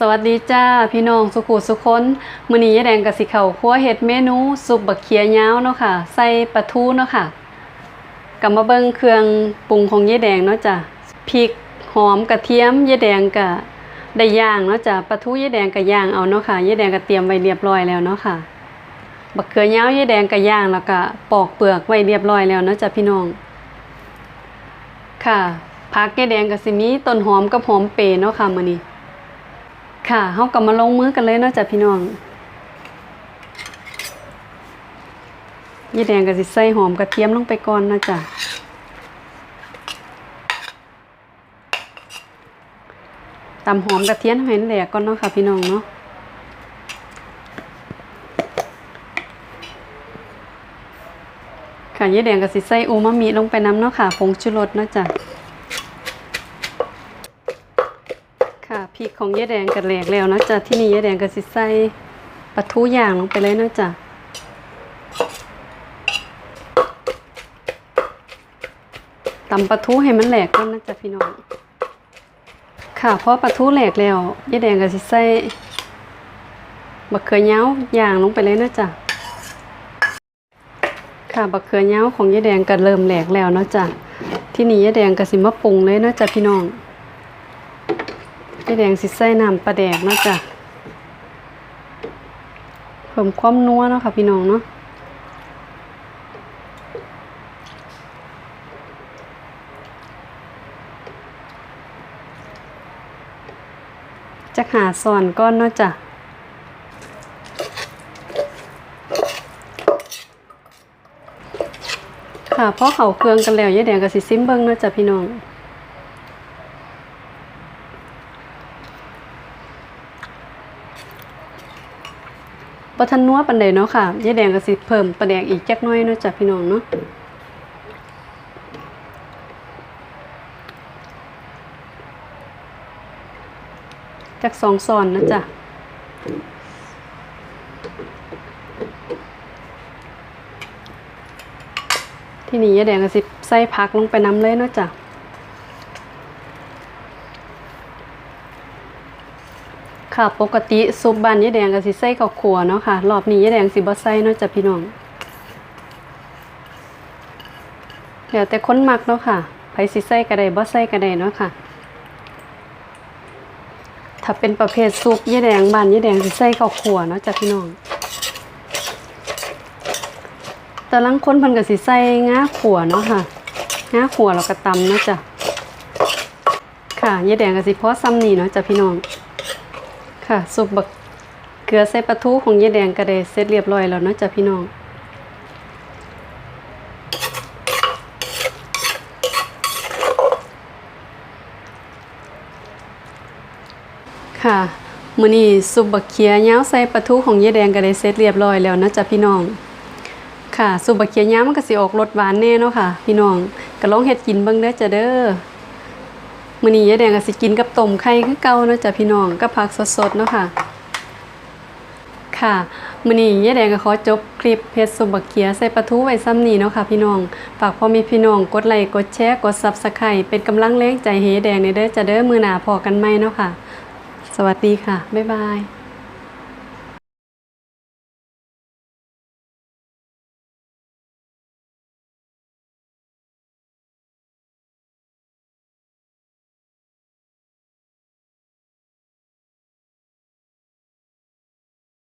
สวัสดีจ้าพี่น้องสุขุสุคนมื้อนี้ยาแดงกับสิเขาครัวเฮ็ดเมนูซุปบักเขียยาวเนาะค่ะใส่ปลาทูเนาะค่ะกลับมาเบิ่งเครื่องปรุงของยายแดงเนาะจ้ะพริกหอมกระเทียมยายแดงก็ได้ย่างเนาะจ้ะปลาทูยายแดงก็ย่างเอาเนาะค่ะยายแดงก็เตรียมไว้เรียบร้อยแล้วเนาะค่ะบักเขือยาวยายแดงก็ย่างแล้วก็ปอกเปลือกไว้เรียบร้อยแล้วเนาะจ้ะพี่น้อง ค่ะผักยายแดงก็สิมีต้นหอมกับหอมเปรย์เนาะค่ะมื้อนี้ ค่ะเฮากลับมาลงมือกันเลยเนาะจ้ะพี่น้องยายแดงก็สิใส่หอมกระเทียมลงไปก่อนนะจ้ะตำหอมกระเทียมให้มันแหลกก่อนเนาะค่ะพี่น้องเนาะค่ะยายแดงก็สิใส่อูมามิลงไปน้ำเนาะค่ะผงชูรสเนาะจ้ะ ค่ะพ ริกของยายแดงกระแหลกแล้วนะจ้ะที่นี่ยายแดงก็สิใส่ปลาทูย่างลงไปเลยเนาะจ้ะตำปลาทูให้มันแหลกก่อนนะจ๊ะพี่น้องค่ะเพราะปลาทูแหลกแล้วยายแดงก็สิใส่บักเขือเย้าย่างลงไปเลยเนาะจ้ะค่ะบักเขือเย้าของยายแดงก็เริ่มแหลกแล้วเนาะจ้ะที่นี่ยายแดงก็สิมาปรุงเลยเนาะจ้ะพี่น้อง ยายแดงสิใส่น้ำปลาแดกนะจ้ะเพิ่มความนัวเนาะค่ะพี่น้องเนาะจะหาส่วนก้อนเนาะจ้ะค่ะเพราะเขาเครื่องกันแล้วยายแดงกับสิซิมเบิ้งเนาะจ้ะพี่น้อง บ่ทันนัวปานใดเนาะค่ะยายแดงก็สิเพิ่มปลาแดกอีกจักน่อยเนาะจ้ะพี่น้องเนาะจักสองซอนนะจ้ะที่นี่ยายแดงก็สิใส่ผักลงไปน้ำเลยเนาะจ้ะ ค่ะ ปกติซุปบ้านยายแดงก็สิใส่ข้าวขัวเนาะค่ะ รอบนี้ยายแดงสิบ่ใส่เนาะจ้ะพี่น้องแล้วแต่คนมักเนาะค่ะไผสิใส่ก็ไดบ่ใส่ก็ไดเนาะค่ะ ถ้าเป็นประเภทซุปยายแดงบ้านยายแดงสิใส่ข้าวขัวเนาะจ้ะพี่น้องแต่ลังคนพิ่นก็สิใส่งาขัวเนาะค่ะงาขัวแล้วก็ตำเนาะจ้ะค่ะยายแดงก็สิพอซ้ำนี่เนาะจ้ะพี่น้อง ค่ะสุปบักเกลือใส่ปลาทูของยายแดงก็ได้เสร็จเรียบร้อยแล้วเนาะจ้ะพี่น้อง ค่ะมื้อนี้ซุปบักเขียยาวใส่ปลาทูของยายแดงก็ได้เสร็จเรียบร้อยแล้วเนาะจ้ะพี่น้อง ค่ะซุปบักเขียยาวมันก็สิออกรสหวานแน่เนาะค่ะ พี่น้องก็ลองเฮ็ดกินเบิ่งเด้อจ้ะเด้อ มื้อนี้ยายแดงก็สิกินกับต้มไข่คือเก่าเนาะจ้ะพี่น้องกับผักสดๆเนาะค่ะ ค่ะมื้อนี้ยายแดงก็ขอจบคลิปเพชรสุบักเขียใส่ปลาทูไว้ซ้ำนี้เนาะค่ะพี่น้องฝากพ่อมีพี่น้องกดไลค์กดแชร์กด Subscribe เป็นกำลังแรงใจให้ยายแดงในเด้อจะเด้อมื้อหน้าพอกันใหม่เนาะค่ะ สวัสดีค่ะ บ๊ายบาย